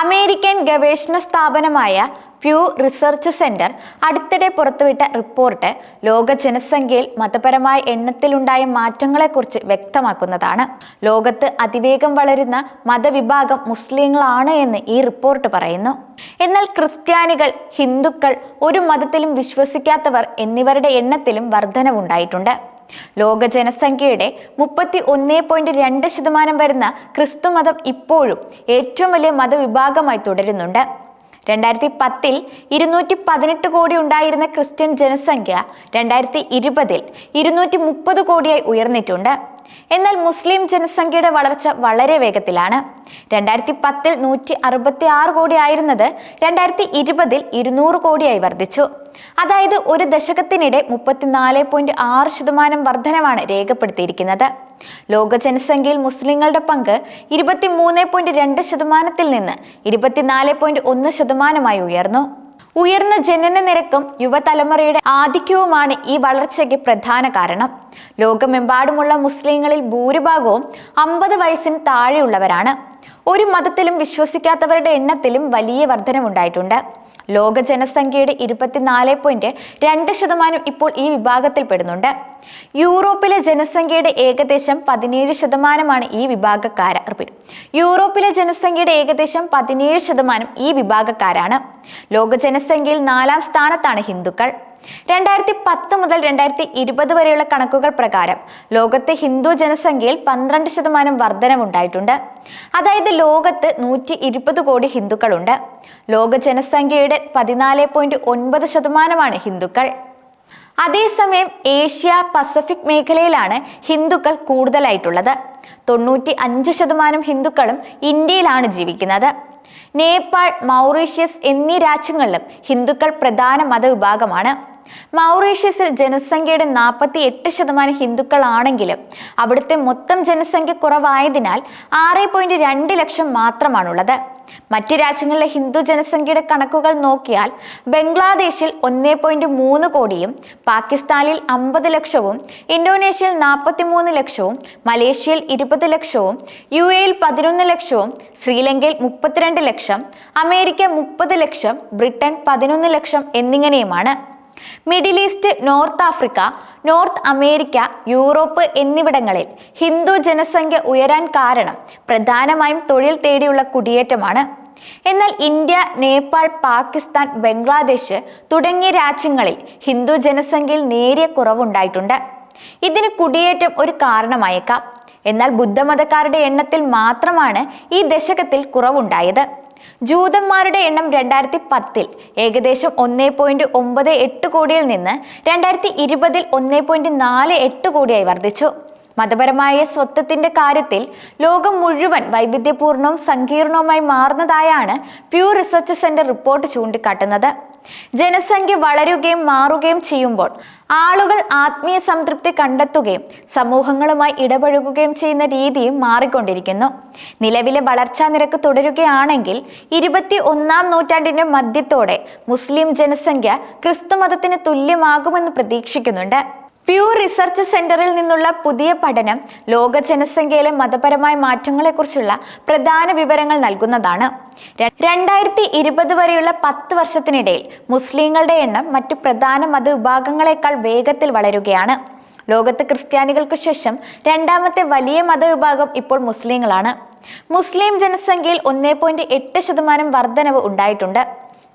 American ഗവേഷണ സ്ഥാപനമായ പ്യൂ research centre അടുത്തിടെ പുറത്തുവിട്ട റിപ്പോർട്ട് ലോക ജനസംഖ്യയിൽ മതപരമായ എണ്ണത്തിലുണ്ടായ മാറ്റങ്ങളെക്കുറിച്ച് വ്യക്തമാക്കുന്നതാണ്. ലോകത്ത് അതിവേഗം വളരുന്ന മതവിഭാഗം മുസ്ലിങ്ങളാണ് എന്ന് ഈ റിപ്പോർട്ട് പറയുന്നു. എന്നാൽ ക്രിസ്ത്യാനികൾ ഹിന്ദുക്കൾ ഒരു മതത്തിലും വിശ്വസിക്കാത്തവർ എന്നിവരുടെ എണ്ണത്തിലും വർധനവുണ്ടായിട്ടുണ്ട്. ലോക ജനസംഖ്യയുടെ മുപ്പത്തി ഒന്നേ പോയിന്റ് രണ്ട് ശതമാനം വരുന്ന ക്രിസ്തുമതം ഇപ്പോഴും ഏറ്റവും വലിയ മതവിഭാഗമായി തുടരുന്നുണ്ട്. രണ്ടായിരത്തി പത്തിൽ ഇരുന്നൂറ്റി പതിനെട്ട് കോടി ഉണ്ടായിരുന്ന ക്രിസ്ത്യൻ ജനസംഖ്യ രണ്ടായിരത്തി ഇരുപതിൽ ഇരുന്നൂറ്റി മുപ്പത് കോടിയായി ഉയർന്നിട്ടുണ്ട്. എന്നാൽ മുസ്ലിം ജനസംഖ്യയുടെ വളർച്ച വളരെ വേഗത്തിലാണ്. രണ്ടായിരത്തി പത്തിൽ നൂറ്റി അറുപത്തി ആറ് കോടി ആയിരുന്നത് രണ്ടായിരത്തി ഇരുപതിൽ ഇരുന്നൂറ് കോടിയായി വർദ്ധിച്ചു. അതായത് ഒരു ദശകത്തിനിടെ മുപ്പത്തിനാല് പോയിന്റ് ആറ് ശതമാനം വർധനമാണ് രേഖപ്പെടുത്തിയിരിക്കുന്നത്. ലോക ജനസംഖ്യയിൽ മുസ്ലിങ്ങളുടെ പങ്ക് ഇരുപത്തിമൂന്ന് പോയിന്റ് രണ്ട് ശതമാനത്തിൽ നിന്ന് ഇരുപത്തിനാല് പോയിന്റ് ഒന്ന് ശതമാനമായി ഉയർന്നു. ഉയർന്ന ജനന നിരക്കും യുവതലമുറയുടെ ആധിക്യവുമാണ് ഈ വളർച്ചയ്ക്ക് പ്രധാന കാരണം. ലോകമെമ്പാടുമുള്ള മുസ്ലിങ്ങളിൽ ഭൂരിഭാഗവും അമ്പത് വയസ്സിന് താഴെയുള്ളവരാണ്. ഒരു മതത്തിലും വിശ്വസിക്കാത്തവരുടെ എണ്ണത്തിലും വലിയ വർധനവുണ്ടായിട്ടുണ്ട്. ലോക ജനസംഖ്യയുടെ ഇരുപത്തിനാല് പോയിന്റ് രണ്ട് ശതമാനം ഇപ്പോൾ ഈ വിഭാഗത്തിൽ പെടുന്നുണ്ട്. യൂറോപ്പിലെ ജനസംഖ്യയുടെ ഏകദേശം പതിനേഴ് ശതമാനമാണ് ഈ വിഭാഗക്കാര. റിപ്പീറ്റ് യൂറോപ്പിലെ ജനസംഖ്യയുടെ ഏകദേശം പതിനേഴ് ശതമാനം ഈ വിഭാഗക്കാരാണ്. ലോക ജനസംഖ്യയിൽ നാലാം സ്ഥാനത്താണ് ഹിന്ദുക്കൾ. രണ്ടായിരത്തി പത്ത് മുതൽ രണ്ടായിരത്തി ഇരുപത് വരെയുള്ള കണക്കുകൾ പ്രകാരം ലോകത്തെ ഹിന്ദു ജനസംഖ്യയിൽ പന്ത്രണ്ട് ശതമാനം വർധനവുണ്ടായിട്ടുണ്ട്. അതായത് ലോകത്ത് നൂറ്റി ഇരുപത് കോടി ഹിന്ദുക്കളുണ്ട്. ലോക ജനസംഖ്യയുടെ പതിനാല് പോയിന്റ് ഒൻപത് ശതമാനമാണ് ഹിന്ദുക്കൾ. അതേസമയം ഏഷ്യ പസഫിക് മേഖലയിലാണ് ഹിന്ദുക്കൾ കൂടുതലായിട്ടുള്ളത്. തൊണ്ണൂറ്റി അഞ്ച് ശതമാനം ഹിന്ദുക്കളും ഇന്ത്യയിലാണ് ജീവിക്കുന്നത്. നേപ്പാൾ മൗറീഷ്യസ് എന്നീ രാജ്യങ്ങളിലും ഹിന്ദുക്കൾ പ്രധാന മതവിഭാഗമാണ്. മൗറീഷ്യസിൽ ജനസംഖ്യയുടെ നാൽപ്പത്തി എട്ട് ശതമാനം ഹിന്ദുക്കളാണെങ്കിലും അവിടുത്തെ മൊത്തം ജനസംഖ്യ കുറവായതിനാൽ ആറ് പോയിന്റ് രണ്ട് ലക്ഷം മാത്രമാണുള്ളത്. മറ്റ് രാജ്യങ്ങളിലെ ഹിന്ദു ജനസംഖ്യയുടെ കണക്കുകൾ നോക്കിയാൽ ബംഗ്ലാദേശിൽ ഒന്നേ പോയിന്റ് മൂന്ന് കോടിയും പാകിസ്ഥാനിൽ അമ്പത് ലക്ഷവും ഇന്തോനേഷ്യയിൽ നാൽപ്പത്തി മൂന്ന് ലക്ഷവും മലേഷ്യയിൽ ഇരുപത് ലക്ഷവും യു എയിൽ പതിനൊന്ന് ലക്ഷവും ശ്രീലങ്കയിൽ മുപ്പത്തിരണ്ട് ലക്ഷം അമേരിക്ക മുപ്പത് ലക്ഷം ബ്രിട്ടൻ പതിനൊന്ന് ലക്ഷം എന്നിങ്ങനെയുമാണ്. Middle East North Africa North America Europe എന്നിവിടങ്ങളിൽ ഹിന്ദു ജനസംഖ്യ ഉയരാൻ കാരണം പ്രധാനമായും തൊഴിൽ തേടിയുള്ള കുടിയേറ്റമാണ്. എന്നാൽ ഇന്ത്യ നേപ്പാൾ പാകിസ്ഥാൻ ബംഗ്ലാദേശ് തുടങ്ങിയ രാജ്യങ്ങളിൽ ഹിന്ദു ജനസംഖ്യയിൽ നേരിയ കുറവുണ്ടായിട്ടുണ്ട്. ഇതിന് കുടിയേറ്റം ഒരു കാരണമായേക്കാം. എന്നാൽ ബുദ്ധമതക്കാരുടെ എണ്ണത്തിൽ മാത്രമാണ് ഈ ദശകത്തിൽ കുറവുണ്ടായത്. ജൂതന്മാരുടെ എണ്ണം രണ്ടായിരത്തി പത്തിൽ ഏകദേശം ഒന്നേ പോയിന്റ് ഒമ്പത് എട്ട് കോടിയിൽ നിന്ന് രണ്ടായിരത്തി ഇരുപതിൽ ഒന്നേ പോയിന്റ് നാല് എട്ട് കോടിയായി വർദ്ധിച്ചു. മതപരമായ സ്വത്വത്തിന്റെ കാര്യത്തിൽ ലോകം മുഴുവൻ വൈവിധ്യപൂർണവും സങ്കീർണവുമായി മാറുന്നതായാണ് പ്യൂർ റിസർച്ച് സെന്റർ റിപ്പോർട്ട് ചൂണ്ടിക്കാട്ടുന്നത്. ജനസംഖ്യ വളരുകയും മാറുകയും ചെയ്യുമ്പോൾ ആളുകൾ ആത്മീയ സംതൃപ്തി കണ്ടെത്തുകയും സമൂഹങ്ങളുമായി ഇടപഴകുകയും ചെയ്യുന്ന രീതിയും മാറിക്കൊണ്ടിരിക്കുന്നു. നിലവിലെ വളർച്ചാ നിരക്ക് തുടരുകയാണെങ്കിൽ ഇരുപത്തി ഒന്നാം നൂറ്റാണ്ടിന്റെ മധ്യത്തോടെ മുസ്ലിം ജനസംഖ്യ ക്രിസ്തുമതത്തിന് തുല്യമാകുമെന്ന് പ്രതീക്ഷിക്കുന്നുണ്ട്. പ്യൂ റിസർച്ച് സെന്ററിൽ നിന്നുള്ള പുതിയ പഠനം ലോക ജനസംഖ്യയിലെ മതപരമായ മാറ്റങ്ങളെക്കുറിച്ചുള്ള പ്രധാന വിവരങ്ങൾ നൽകുന്നതാണ്. രണ്ടായിരത്തി ഇരുപത് വരെയുള്ള പത്ത് വർഷത്തിനിടയിൽ മുസ്ലിങ്ങളുടെ എണ്ണം മറ്റു പ്രധാന മതവിഭാഗങ്ങളെക്കാൾ വേഗത്തിൽ വളരുകയാണ്. ലോകത്ത് ക്രിസ്ത്യാനികൾക്ക് ശേഷം രണ്ടാമത്തെ വലിയ മതവിഭാഗം ഇപ്പോൾ മുസ്ലിങ്ങളാണ്. മുസ്ലിം ജനസംഖ്യയിൽ ഒന്നേ പോയിന്റ് എട്ട് ശതമാനം വർധനവ് ഉണ്ടായിട്ടുണ്ട്.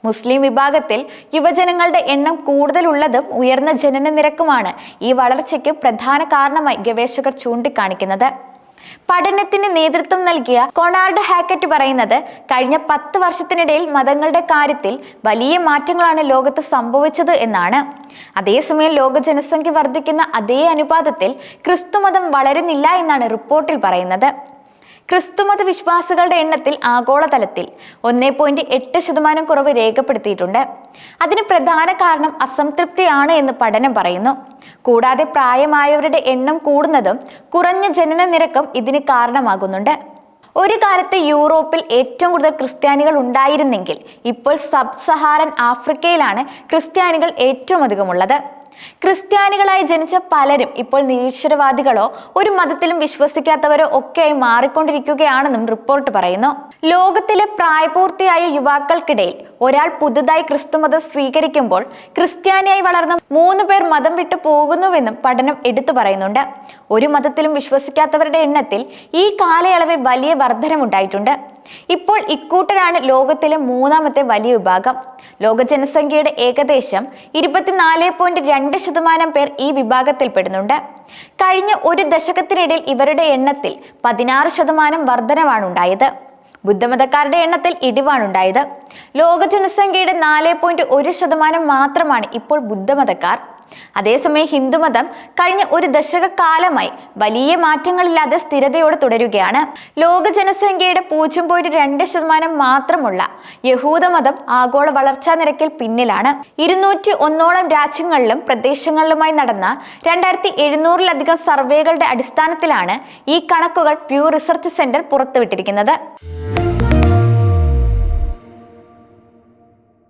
മുസ്ലിം വിഭാഗത്തിൽ യുവജനങ്ങളുടെ എണ്ണം കൂടുതലുള്ളതും ഉയർന്ന ജനന നിരക്കുമാണ് ഈ വളർച്ചയ്ക്ക് പ്രധാന കാരണമായി ഗവേഷകർ ചൂണ്ടിക്കാണിക്കുന്നത്. പഠനത്തിന് നേതൃത്വം നൽകിയ കൊണാർഡ് ഹാക്കറ്റ് പറയുന്നത് കഴിഞ്ഞ പത്ത് വർഷത്തിനിടയിൽ മതങ്ങളുടെ കാര്യത്തിൽ വലിയ മാറ്റങ്ങളാണ് ലോകത്ത് സംഭവിച്ചത് എന്നാണ്. അതേസമയം ലോക ജനസംഖ്യ വർദ്ധിക്കുന്ന അതേ അനുപാതത്തിൽ ക്രിസ്തുമതം വളരുന്നില്ല എന്നാണ് റിപ്പോർട്ടിൽ പറയുന്നത്. ക്രിസ്തുമത വിശ്വാസികളുടെ എണ്ണത്തിൽ ആഗോളതലത്തിൽ ഒന്നേ പോയിന്റ് എട്ട് ശതമാനം കുറവ് രേഖപ്പെടുത്തിയിട്ടുണ്ട്. അതിന് പ്രധാന കാരണം അസംതൃപ്തിയാണ് എന്ന് പഠനം പറയുന്നു. കൂടാതെ പ്രായമായവരുടെ എണ്ണം കൂടുന്നതും കുറഞ്ഞ ജനന നിരക്കും ഇതിന് കാരണമാകുന്നുണ്ട്. ഒരു കാലത്ത് യൂറോപ്പിൽ ഏറ്റവും കൂടുതൽ ക്രിസ്ത്യാനികൾ ഉണ്ടായിരുന്നെങ്കിൽ ഇപ്പോൾ സബ് സഹാറൻ ആഫ്രിക്കയിലാണ് ക്രിസ്ത്യാനികൾ ഏറ്റവും അധികമുള്ളത് ക്രിസ്ത്യാനികളായി ജനിച്ച പലരും ഇപ്പോൾ നിരീശ്വരവാദികളോ ഒരു മതത്തിലും വിശ്വസിക്കാത്തവരോ ഒക്കെയായി മാറിക്കൊണ്ടിരിക്കുകയാണെന്നും റിപ്പോർട്ട് പറയുന്നു. ലോകത്തിലെ പ്രായപൂർത്തിയായ യുവാക്കൾക്കിടയിൽ ഒരാൾ പുതുതായി ക്രിസ്തുമതം സ്വീകരിക്കുമ്പോൾ ക്രിസ്ത്യാനിയായി വളർന്ന മൂന്ന് പേർ മതം വിട്ടു പോകുന്നുവെന്നും പഠനം എടുത്തു പറയുന്നുണ്ട്. ഒരു മതത്തിലും വിശ്വസിക്കാത്തവരുടെ എണ്ണത്തിൽ ഈ കാലയളവിൽ വലിയ വർധനമുണ്ടായിട്ടുണ്ട്. ഇപ്പോൾ ഇക്കൂട്ടരാണ് ലോകത്തിലെ മൂന്നാമത്തെ വലിയ വിഭാഗം. ലോക ജനസംഖ്യയുടെ ഏകദേശം ഇരുപത്തിനാല് പോയിന്റ് രണ്ട് ശതമാനം പേർ ഈ വിഭാഗത്തിൽപ്പെടുന്നുണ്ട്. കഴിഞ്ഞ ഒരു ദശകത്തിനിടയിൽ ഇവരുടെ എണ്ണത്തിൽ പതിനാറ് ശതമാനം വർധനവാണ് ഉണ്ടായത് ബുദ്ധമതക്കാരുടെ എണ്ണത്തിൽ ഇടിവാണുണ്ടായത്. ലോക ജനസംഖ്യയുടെ നാല് പോയിന്റ് ഒരു ശതമാനം മാത്രമാണ് ഇപ്പോൾ ബുദ്ധമതക്കാർ. അതേസമയം ഹിന്ദുമതം കഴിഞ്ഞ ഒരു ദശക കാലമായി വലിയ മാറ്റങ്ങളില്ലാതെ സ്ഥിരതയോടെ തുടരുകയാണ്. ലോക ജനസംഖ്യയുടെ പൂജ്യം പോയിന്റ് രണ്ട് ശതമാനം മാത്രമുള്ള യഹൂദമതം ആഗോള വളർച്ചാ നിരക്കിൽ പിന്നിലാണ്. ഇരുന്നൂറ്റി ഒന്നോളം രാജ്യങ്ങളിലും പ്രദേശങ്ങളിലുമായി നടന്ന രണ്ടായിരത്തി എഴുന്നൂറിലധികം സർവേകളുടെ അടിസ്ഥാനത്തിലാണ് ഈ കണക്കുകൾ പ്യൂ റിസർച്ച് സെന്റർ പുറത്തുവിട്ടിരിക്കുന്നത്.